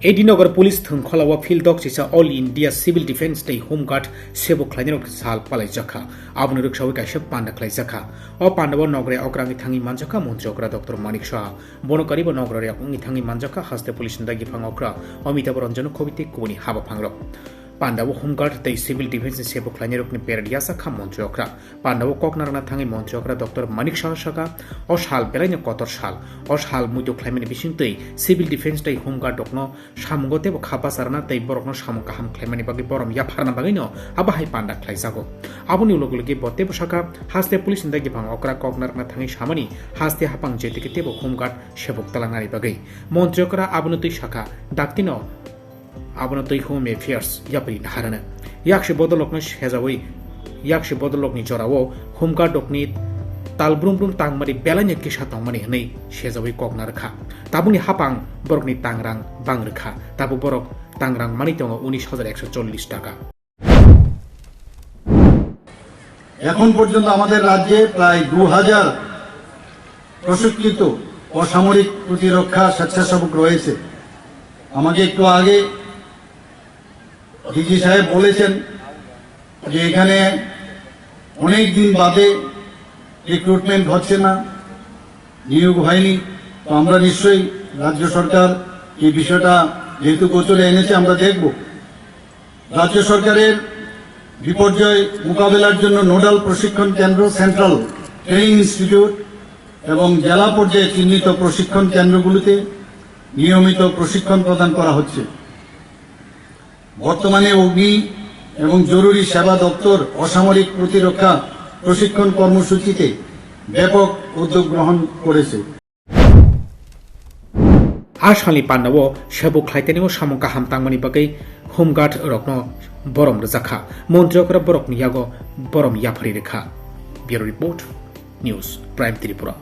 एडिनगर police थंखलावा field डग चिसा all India civil defence तै home guard सेबो खलाइने रक साल पालाय जखा आबुन रक्षावे काइसे पान्डा खलाय जखा अ पान्डव नगरे अग्रांगि थांगि मानजखा मन्त्री अग्रा डक्टर मानिक शाह बनो करिब नगरे अग्रांगि थांगि मानजखा हास्ते पुलिस दागि फांग अग्रा अमिताभ रंजन खबिते कुबनि हाबा फांग्र পান্ডাবো হোমগার্ড তৈ সিভিল ডিফেন্স সেবো খ্লাইনিরক নি পেরাডিয়া সাখা মন্ত্রী অকরা পান্ডাবো ককনারনা থাঙ্গি মন্ত্রী অকরা ডক্টর মানিক শাহ সাখা ও সাল পেলাইনি কতর সাল ও সাল মুইতো খ্লাইমিনি বিসিং তৈ সিভিল ডিফেন্স তৈ হোমগার্ড ডকন সামগতে বো খাপা সারনা তৈ বরকন সাম কাহাম ক্লাইমেন বাকি বরম ইয়া ফারনা বাগিন আবা হাই পান্ডা খ্লাইসাগো আবনি উলগুলগে বতে বো সাখা হাসতে পুলিশ ইন্দাগি ভাং অকরা ককনারনা থাঙ্গি সামানি, হাসতে হাপাং জেতিকে তেবো হোমগার্ড সেবক তালা তালাঙ্গারি বাগি মন্ত্রী অকরা আবনতৈ শাখা, ডাকতিন abonatei home affairs yapri harana yakshe bodolok no hejawi yakshe bodolok ni jorawo humka dokni talbrumrum tangmari belanya ki satangmani nei shejawi kokna rakha tabuni hapang borokni tangrang bang rakha tabu borok tangrang mani tongo 19140 টাকা এখন পর্যন্ত আমাদের রাজ্যে প্রায় দু হাজার প্রশিক্ষিত অসামরিক প্রতিরক্ষা স্বেচ্ছাসেবক রয়েছে আমাকে একটু আগে ডিজি সাহেব বলেছেন যে এখানে অনেক দিন বাদে রিক্রুটমেন্ট হচ্ছে না, নিয়োগ হয়নি। তো আমরা নিশ্চয়ই রাজ্য সরকার এই বিষয়টা যেহেতু গোচরে এনেছে, আমরা দেখব। রাজ্য সরকারের বিপর্যয় মোকাবেলার জন্য নোডাল প্রশিক্ষণ কেন্দ্র, সেন্ট্রাল ট্রেনিং ইনস্টিটিউট এবং জেলা পর্যায়ে চিহ্নিত প্রশিক্ষণ কেন্দ্রগুলিতে নিয়মিত প্রশিক্ষণ প্রদান করা হচ্ছে। বর্তমানে অগ্নি এবং জরুরি সেবা দপ্তর অসামরিক প্রতিরক্ষা প্রশিক্ষণ কর্মসূচিতে ব্যাপক উদ্যোগ গ্রহণ করেছে आसालनि पान्डावो सेबो ख्लाइतेनिमो सामु काहाम तांमानि बागै होमगार्ड रकनो बरम रजाखा मन्त्री अग्रा बरकनि यागो बरम याफारि रेखा bureau report news prime Tripura